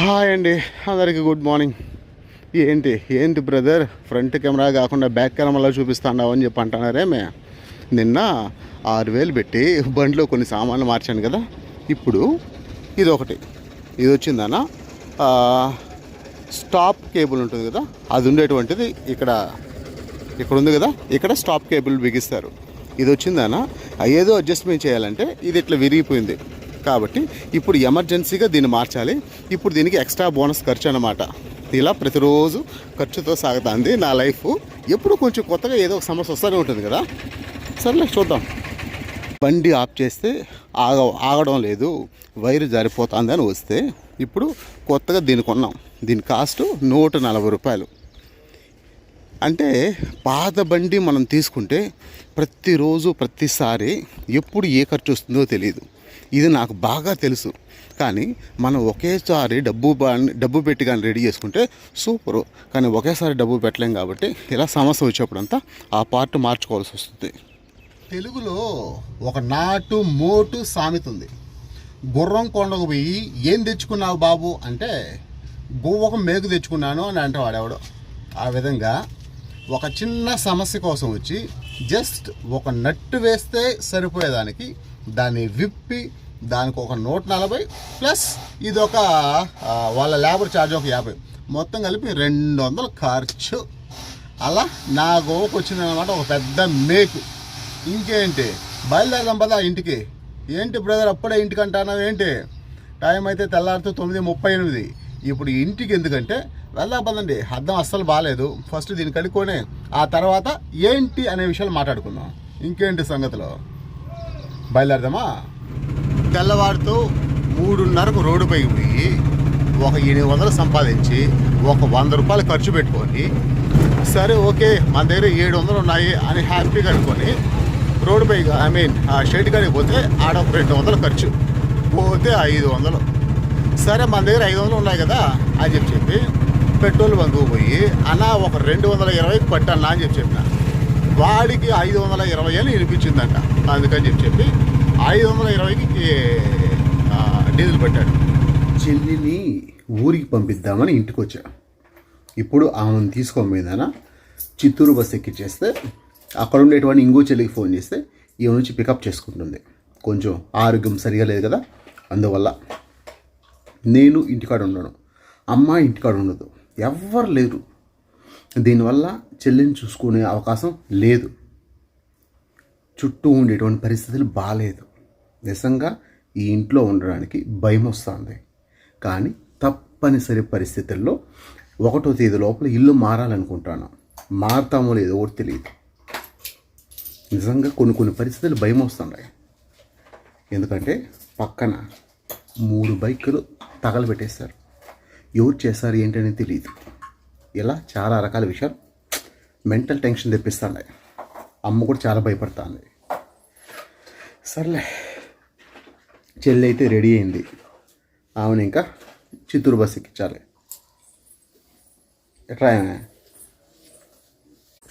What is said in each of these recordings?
Hi అండి. అందరికీ good morning. ఏంటి ఏంటి బ్రదర్? ఫ్రంట్ కెమెరా కాకుండా బ్యాక్ కెమెరాలో చూపిస్తాండావు అని చెప్పి అంటున్నారేమే నిన్న ఆరు వేలు పెట్టి బండిలో కొన్ని సామాన్లు మార్చాను కదా. ఇప్పుడు ఇది ఒకటి ఇది వచ్చిందన్న స్టాప్ కేబుల్ ఉంటుంది కదా. అది ఉండేటువంటిది ఇక్కడ ఇక్కడ ఉంది కదా. ఇక్కడ స్టాప్ కేబుల్ బిగిస్తారు. ఇది వచ్చిందన్న ఏదో అడ్జస్ట్మెంట్ చేయాలంటే ఇది ఇట్లా విరిగిపోయింది. కాబట్టి ఇప్పుడు ఎమర్జెన్సీగా దీన్ని మార్చాలి. ఇప్పుడు దీనికి ఎక్స్ట్రా బోనస్ ఖర్చు అనమాట ఇలా ప్రతిరోజు ఖర్చుతో సాగుతుంది నా లైఫ్. ఎప్పుడు కొంచెం కొత్తగా ఏదో ఒక సమస్య వస్తూనే ఉంటుంది కదా. సర్లే చూద్దాం. బండి ఆఫ్ చేస్తే ఆగ ఆగడం లేదు. వైరు జారిపోతుంది అని వస్తే ఇప్పుడు కొత్తగా దీన్ని కొన్నాం. దీని కాస్ట్ నూట నలభై రూపాయలు. అంటే పాత బండి మనం తీసుకుంటే ప్రతిరోజు ప్రతిసారి ఎప్పుడు ఏ ఖర్చు వస్తుందో తెలియదు. ఇది నాకు బాగా తెలుసు. కానీ మనం ఒకేసారి డబ్బు డబ్బు పెట్టి కానీ రెడీ చేసుకుంటే సూపరు. కానీ ఒకేసారి డబ్బు పెట్టలేం కాబట్టి ఇలా సమస్య వచ్చేప్పుడంతా ఆ పార్ట్ మార్చుకోవాల్సి వస్తుంది. తెలుగులో ఒక నాటు మోటు సామెత ఉంది. గుర్రం కొండకు పోయి ఏం తెచ్చుకున్నావు బాబు? అంటే గువ్వకు మేకు తెచ్చుకున్నాను అని అంటే వాడేవాడు. ఆ విధంగా ఒక చిన్న సమస్య కోసం వచ్చి జస్ట్ ఒక నట్టు వేస్తే సరిపోయేదానికి దాన్ని విప్పి దానికి ఒక నూట నలభై ప్లస్ ఇది ఒక వాళ్ళ లేబర్ ఛార్జ్ ఒక యాభై. మొత్తం కలిపి రెండు వందలు ఖర్చు. అలా నా గోవకు వచ్చిందనమాట ఒక పెద్ద మేకు. ఇంకేంటి? బయలుదేరదాం పదా ఇంటికి. ఏంటి బ్రదర్ అప్పుడే ఇంటికి అంటున్నావు ఏంటి? టైం అయితే తెల్లారితో తొమ్మిది ముప్పై ఎనిమిది. ఇప్పుడు ఇంటికి ఎందుకంటే వెళ్దాం పదండి. అర్థం అస్సలు బాగాలేదు ఫస్ట్ దీన్ని కడుక్కొని ఆ తర్వాత ఏంటి అనే విషయాలు మాట్లాడుకుందాం. ఇంకేంటి సంగతిలో? బయలుదేరదామా? తెల్లవారితో మూడున్నరకు రోడ్డు పోయి ఒక ఎనిమిది వందలు సంపాదించి ఒక వంద రూపాయలు ఖర్చు పెట్టుకొని సరే ఓకే మన దగ్గర ఏడు వందలు ఉన్నాయి అని హ్యాపీగా అనుకొని రోడ్డు ఐ మీన్ ఆ షెడ్ కాడికి పోతే ఆడ ఒక రెండు వందలు ఖర్చు పోతే ఐదు వందలు. సరే మన దగ్గర ఐదు వందలు ఉన్నాయి కదా అని చెప్పి చెప్పి పెట్రోల్ బంకు పోయి అన్న ఒక రెండు వందల ఇరవైకి పట్టన్నా అని చెప్పి చెప్పిన. వాడికి ఐదు వందల ఇరవై అని వినిపించిందంట. అందుకని చెప్పి చెప్పి ఐదు వందల ఇరవైకి డీజిల్ పెట్టాడు. చెల్లిని ఊరికి పంపిద్దామని ఇంటికి వచ్చా ఇప్పుడు ఆమెను తీసుకోమేదన చిత్తూరు బస్ ఎక్కిచ్చేస్తే అక్కడ ఉండేటువంటి ఇంకో చెల్లికి ఫోన్ చేస్తే ఈమె నుంచి పికప్ చేసుకుంటుంది. కొంచెం ఆరోగ్యం సరిగా లేదు కదా అందువల్ల నేను ఇంటికాడ ఉండను. అమ్మ ఇంటికాడ ఉండదు. ఎవ్వరు లేరు. దీనివల్ల చెల్లించుకునే చూసుకునే అవకాశం లేదు. చుట్టూ ఉండేటువంటి పరిస్థితులు బాగాలేదు నిజంగా ఈ ఇంట్లో ఉండడానికి భయం వస్తుంది. కానీ తప్పనిసరి పరిస్థితుల్లో ఒకటో తేదీ లోపల ఇల్లు మారాలనుకుంటాను. మారుతామో లేదో ఒకటి తెలియదు నిజంగా కొన్ని కొన్ని పరిస్థితులు భయం వస్తున్నాయి ఎందుకంటే పక్కన మూడు బైకులు తగలబెట్టేస్తారు ఎవరు చేస్తారు ఏంటనేది తెలియదు ఇలా చాలా రకాల విషయాలు మెంటల్ టెన్షన్ తెప్పిస్తున్నాయి అమ్మ కూడా చాలా భయపడుతుంది సర్లే చెల్లి అయితే రెడీ అయింది. ఆమెను ఇంకా చిత్తూరు బస్ ఎక్కించాలి. ఎట్లా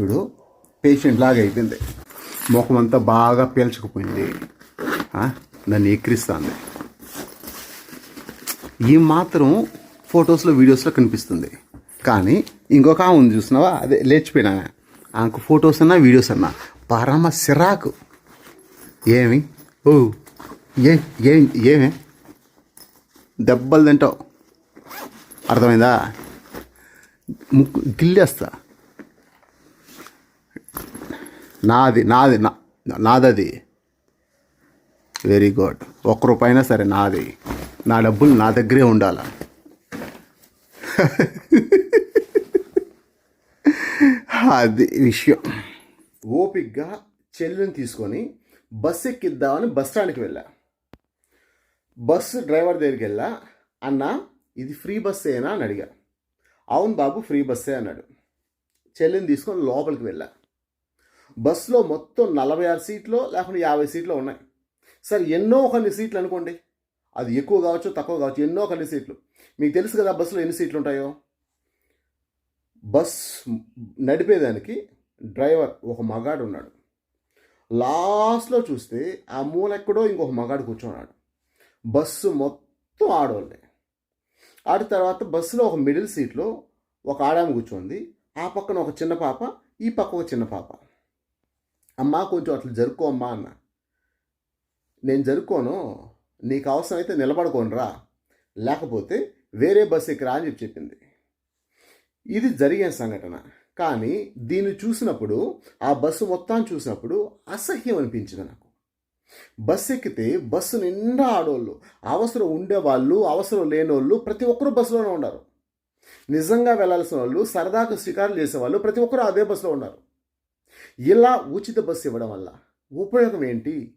చూడు పేషెంట్ లాగా అయిపోయింది. ముఖం అంతా బాగా పీల్చుకుపోయింది. ఆ, నన్ను ఎక్కిరిస్తుంది. ఈ మాత్రం ఫొటోస్లో వీడియోస్లో కనిపిస్తుంది. కానీ ఇంకొక ఆమె ఉంది చూసినావా అదే లేచిపోయినా. ఆమెకు ఫొటోస్ అన్నా వీడియోస్ అన్నా. పరమ సిరాకు. ఏమి? ఓ ఏ ఏం ఏమే? దెబ్బలు తింటావు. అర్థమైందా? ముక్కు గిల్లేస్తా. నాది నాది నా నాదది. Very good. ఒక్క రూపాయినా సరే నాది. నా డబ్బులు నా దగ్గరే ఉండాలి? అది విషయం. ఓపిక్గా చెల్లిని తీసుకొని బస్సు ఎక్కిద్దామని బస్ స్టాండ్కి వెళ్ళా. బస్సు డ్రైవర్ దగ్గరికి వెళ్ళా. అన్న ఇది ఫ్రీ బస్సేనా అని అడిగా. అవును బాబు ఫ్రీ బస్సే అన్నాడు. చెల్లిని తీసుకొని లోపలికి వెళ్ళా. బస్సులో మొత్తం నలభై ఆరు సీట్లు లేకుంటే యాభై సీట్లు ఉన్నాయి. సరే ఎన్నో కొన్ని సీట్లు అనుకోండి. అది ఎక్కువ కావచ్చు తక్కువ కావచ్చు ఎన్నో కొన్ని సీట్లు. మీకు తెలుసు కదా బస్సులో ఎన్ని సీట్లు ఉంటాయో? బస్ నడిపేదానికి డ్రైవర్ ఒక మగాడు ఉన్నాడు. లాస్ట్లో చూస్తే ఆ మూలెక్కడో ఇంకొక మగాడు కూర్చున్నాడు. బస్సు మొత్తం ఆడవాళ్ళే ఆడి తర్వాత బస్సులో ఒక మిడిల్ సీట్లో ఒక ఆడామ కూర్చుంది. ఆ పక్కన ఒక చిన్న పాప ఈ పక్క ఒక చిన్న పాప. అమ్మా కొంచెం అట్లా జరుక్కో అమ్మా అన్న. నేను జరుక్కోను నీకు అవసరం అయితే నిలబడుకోనరా. లేకపోతే వేరే బస్సు ఎక్కరా అని చెప్పి చెప్పింది. ఇది జరిగిన సంఘటన. కానీ దీన్ని చూసినప్పుడు ఆ బస్సు మొత్తాన్ని చూసినప్పుడు అసహ్యం అనిపించింది నాకు. బస్సు ఎక్కితే బస్సు నిండా ఆడోళ్ళు అవసరం ఉండేవాళ్ళు అవసరం లేనోళ్ళు ప్రతి ఒక్కరు బస్సులోనే ఉన్నారు. నిజంగా వెళ్ళాల్సిన వాళ్ళు సరదాగా షికారులు చేసేవాళ్ళు ప్రతి ఒక్కరు అదే బస్సులో ఉన్నారు. ఇలా ఉచిత బస్సు ఇవ్వడం వల్ల ఉపయోగం ఏంటి?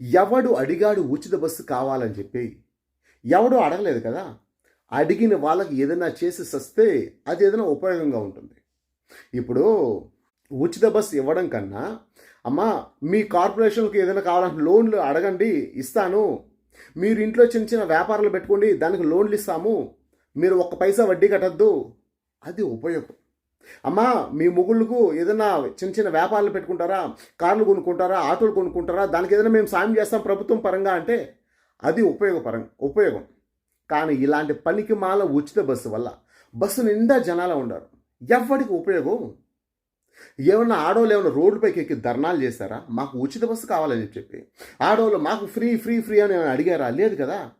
ఎవడు అడిగాడు ఉచిత బస్సు కావాలని చెప్పి ఎవడు అడగలేదు కదా? అడిగిన వాళ్ళకి ఏదైనా చేసి సస్తే అది ఏదైనా ఉపయోగంగా ఉంటుంది. ఇప్పుడు ఉచిత బస్సు ఇవ్వడం కన్నా అమ్మా మీ కార్పొరేషన్కి ఏదైనా కావాలంటే లోన్లు అడగండి ఇస్తాను. మీరు ఇంట్లో చిన్న చిన్న వ్యాపారాలు పెట్టుకోండి దానికి లోన్లు ఇస్తాము. మీరు ఒక్క పైసా వడ్డీ కట్టద్దు. అది ఉపయోగం. అమ్మా మీ ముగ్గులకు ఏదైనా చిన్న చిన్న వ్యాపారాలు పెట్టుకుంటారా? కార్లు కొనుక్కుంటారా? ఆటోలు కొనుక్కుంటారా? దానికి ఏదైనా మేము సాయం చేస్తాం ప్రభుత్వం పరంగా అంటే అది ఉపయోగపరం ఉపయోగం. కానీ ఇలాంటి పనికి మాల ఉచిత బస్సు వల్ల బస్సు నిండా జనాలు ఉండరు ఎవరికి ఉపయోగం? ఏమన్నా ఆడవాళ్ళు ఏమైనా రోడ్డుపైకి ఎక్కి ధర్నాలు చేశారా? మాకు ఉచిత బస్సు కావాలని చెప్పి. ఆడవాళ్ళు మాకు ఫ్రీ ఫ్రీ ఫ్రీ అని ఏమైనా అడిగారా? లేదు కదా.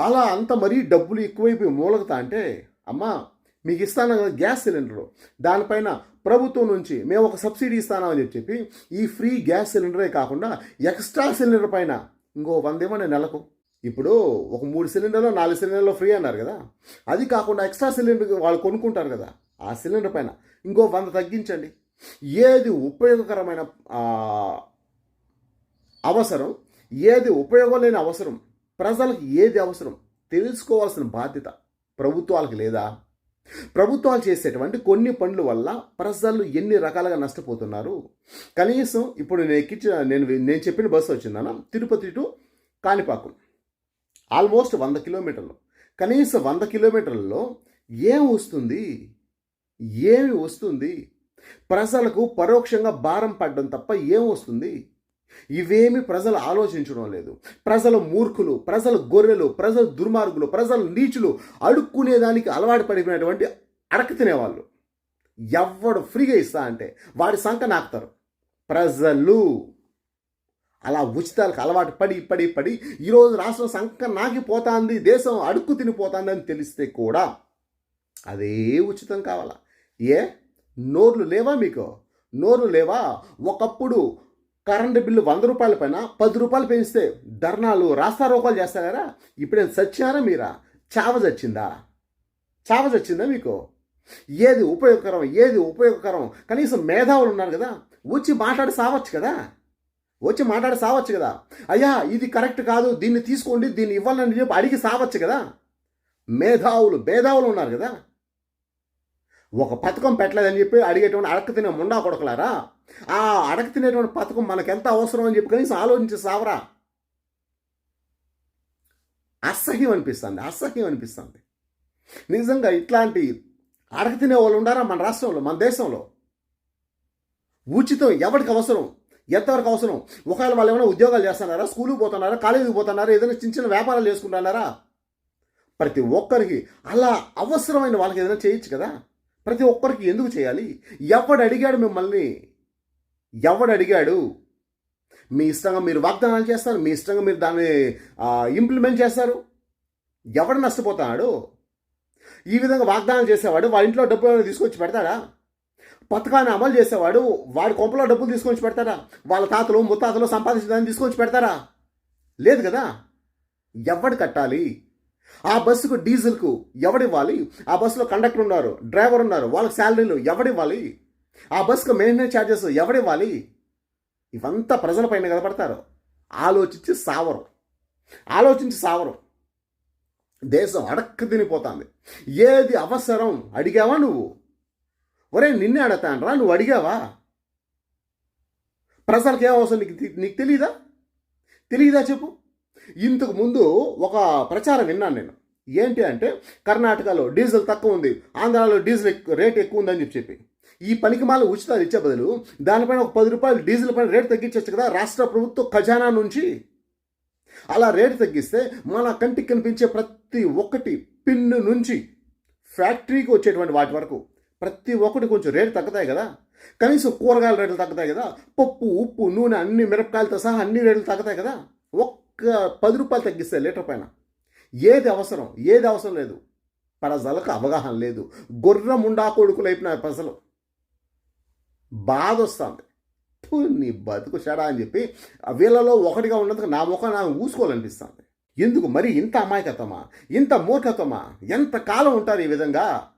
అలా అంత మరీ డబ్బులు ఎక్కువైపోయి మూలగతా అంటే అమ్మా మీకు ఇస్తాను కదా గ్యాస్ సిలిండరు. దానిపైన ప్రభుత్వం నుంచి మేము ఒక సబ్సిడీ ఇస్తామని చెప్పి ఈ ఫ్రీ గ్యాస్ సిలిండరే కాకుండా ఎక్స్ట్రా సిలిండర్ పైన ఇంకో వంద ఇవ్వండి నెలకు ఇప్పుడు ఒక మూడు సిలిండర్లు నాలుగు సిలిండర్లు ఫ్రీ అన్నారు కదా. అది కాకుండా ఎక్స్ట్రా సిలిండర్ వాళ్ళు కొనుక్కుంటారు కదా. ఆ సిలిండర్ పైన ఇంకో వంద తగ్గించండి. ఏది ఉపయోగకరమైన అవసరం ఏది ఉపయోగం లేని అవసరం ప్రజలకు ఏది అవసరం తెలుసుకోవాల్సిన బాధ్యత ప్రభుత్వాలకు లేదా? ప్రభుత్వాలు చేసేటువంటి కొన్ని పనుల వల్ల ప్రజలు ఎన్ని రకాలుగా నష్టపోతున్నారు? కనీసం ఇప్పుడు నేను ఎక్కించిన నేను నేను చెప్పిన బస్సు వచ్చిందన్న తిరుపతి టు కాణిపాకం. ఆల్మోస్ట్ వంద కిలోమీటర్లు. కనీసం వంద కిలోమీటర్లలో ఏం వస్తుంది? ఏమి వస్తుంది? ప్రజలకు పరోక్షంగా భారం పడడం తప్ప ఏం వస్తుంది? ఇవేమి ప్రజలు ఆలోచించడం లేదు. ప్రజలు మూర్ఖులు ప్రజలు గొర్రెలు ప్రజలు దుర్మార్గులు ప్రజలు నీచులు అడుక్కునేదానికి అలవాటు పడిపోయినటువంటి అడక తినేవాళ్ళు. ఎవడు ఫ్రీగా ఇస్తా అంటే వాడి సంక నాకుతారు ప్రజలు అలా ఉచితాలకు అలవాటు పడి పడి పడి ఈరోజు రాష్ట్రం సంఖ నాకిపోతాంది దేశం అడుక్కు తినిపోతాంది అని తెలిస్తే కూడా అదే ఉచితం కావాలా? ఏ? నోర్లు లేవా మీకు? నోర్లు లేవా? ఒకప్పుడు కరెంటు బిల్లు వంద రూపాయల పైన పది రూపాయలు పెంచితే ధర్నాలు రాస్తారోకాలు చేస్తారా? ఇప్పుడే చచ్చారా మీరా? చావ చచ్చిందా? చావ చచ్చిందా మీకు? ఏది ఉపయోగకరం ఏది ఉపయోగకరం? కనీసం మేధావులు ఉన్నారు కదా వచ్చి మాట్లాడి సావచ్చు కదా? వచ్చి మాట్లాడి సావచ్చు కదా? అయ్యా ఇది కరెక్ట్ కాదు దీన్ని తీసుకోండి దీన్ని ఇవ్వాలని చెప్పి అడిగి సావచ్చు కదా? మేధావులు భేదావులు ఉన్నారు కదా? ఒక పథకం పెట్టలేదని చెప్పి అడిగేటువంటి అడక తినే ముండా కొడకలారా? ఆ అడక తినేటువంటి పథకం మనకు ఎంత అవసరం అని చెప్పి కనీసం ఆలోచించి సావరా? అసహ్యం అనిపిస్తుంది అసహ్యం అనిపిస్తుంది. నిజంగా ఇట్లాంటి అడక తినే వాళ్ళు ఉండారా మన రాష్ట్రంలో మన దేశంలో? ఉచితం ఎవరికి అవసరం? ఎంతవరకు అవసరం? ఒకవేళ వాళ్ళు ఏమైనా ఉద్యోగాలు చేస్తున్నారా? స్కూల్కి పోతున్నారా? కాలేజీకి పోతున్నారా? ఏదైనా చిన్న చిన్న వ్యాపారాలు చేసుకుంటున్నారా? ప్రతి ఒక్కరికి అలా అవసరమైన వాళ్ళకి ఏదైనా చేయొచ్చు కదా? ప్రతి ఒక్కరికి ఎందుకు చేయాలి? ఎవడు అడిగాడు మిమ్మల్ని? ఎవడు అడిగాడు? మీ ఇష్టంగా మీరు వాగ్దానాలు చేస్తారు మీ ఇష్టంగా మీరు దాన్ని ఇంప్లిమెంట్ చేస్తారు. ఎవడు నష్టపోతున్నాడు? ఈ విధంగా వాగ్దానం చేసేవాడు వాళ్ళ ఇంట్లో డబ్బు తీసుకొచ్చి పెడతాడా? పథకాన్ని అమలు చేసేవాడు వాడి కొంపలో డబ్బులు తీసుకొని పెడతారా? వాళ్ళ తాతలు ముత్తాతలు సంపాదించడానికి తీసుకొచ్చి పెడతారా? లేదు కదా? ఎవడు కట్టాలి? ఆ బస్సుకు డీజిల్కు ఎవడివ్వాలి ఆ బస్సులో కండక్టర్ ఉన్నారు డ్రైవర్ ఉన్నారు వాళ్ళకి శాలరీలు ఎవడివ్వాలి ఆ బస్సుకు మెయింటెనెన్స్ ఛార్జెస్ ఎవడివ్వాలి ఇవంతా ప్రజలపైన కనపడతారు ఆలోచించి సావరు. ఆలోచించి సావరు. దేశం అడక్క తినిపోతుంది. ఏది అవసరం అడిగావా నువ్వు? ఒరే నిన్నే అడతానరా నువ్వు అడిగావా? ప్రజలకు ఏమవసరం అవసరం? నీకు నీకు తెలియదా తెలియదా చెప్పు. ఇంతకు ముందు ఒక ప్రచారం విన్నాను నేను. ఏంటి అంటే కర్ణాటకలో డీజిల్ తక్కువ ఉంది ఆంధ్రాలో డీజిల్ రేట్ ఎక్కువ ఉందని చెప్పి చెప్పి. ఈ పనికి మాల ఉచితాలు ఇచ్చే బదులు దానిపైన ఒక పది రూపాయలు డీజిల్ పైన రేటు తగ్గించవచ్చు కదా రాష్ట్ర ప్రభుత్వ ఖజానా నుంచి. అలా రేటు తగ్గిస్తే మన కంటికి కనిపించే ప్రతి ఒక్కటి పిన్ను నుంచి ఫ్యాక్టరీకి వచ్చేటువంటి వాటి వరకు ప్రతి ఒక్కటి కొంచెం రేటు తగ్గుతాయి కదా. కనీసం కూరగాయల రేట్లు తగ్గుతాయి కదా. పప్పు ఉప్పు నూనె అన్ని మిరపకాయలతో సహా అన్ని రేట్లు తగ్గుతాయి కదా. ఒక్క పది రూపాయలు తగ్గిస్తే లీటర్ పైన. ఏది అవసరం? ఏది అవసరం లేదు. ప్రజలకు అవగాహన లేదు. గొర్రె ముండా కొడుకులు అయిపోయినారు ప్రజలు. బాధ వస్తుంది నీ బతుకు షడా అని చెప్పి ఆ వీళ్ళలో ఒకటిగా ఉన్నందుకు నా ముఖం నాకు ఊసుకోవాలనిపిస్తుంది. ఎందుకు మరి ఇంత అమాయకత్వమా? ఇంత మూర్ఖత్వమా? ఎంత కాలం ఉంటారు ఈ విధంగా?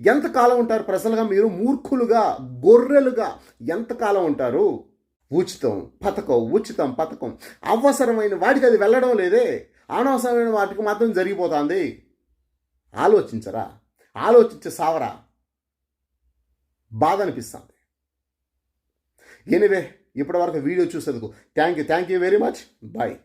ఎంతకాలం ఉంటారు? ప్రజలుగా మీరు మూర్ఖులుగా గొర్రెలుగా ఎంతకాలం ఉంటారు? ఉచితం పథకం ఉచితం పథకం. అవసరమైన వాటికి అది వెళ్ళడం లేదే. అనవసరమైన వాటికి మాత్రం జరిగిపోతుంది. ఆలోచించరా? ఆలోచించే సావరా? బాధ అనిపిస్తుంది. ఎనివే ఇప్పటివరకు వీడియో చూసేందుకు thank you thank you very much. Bye.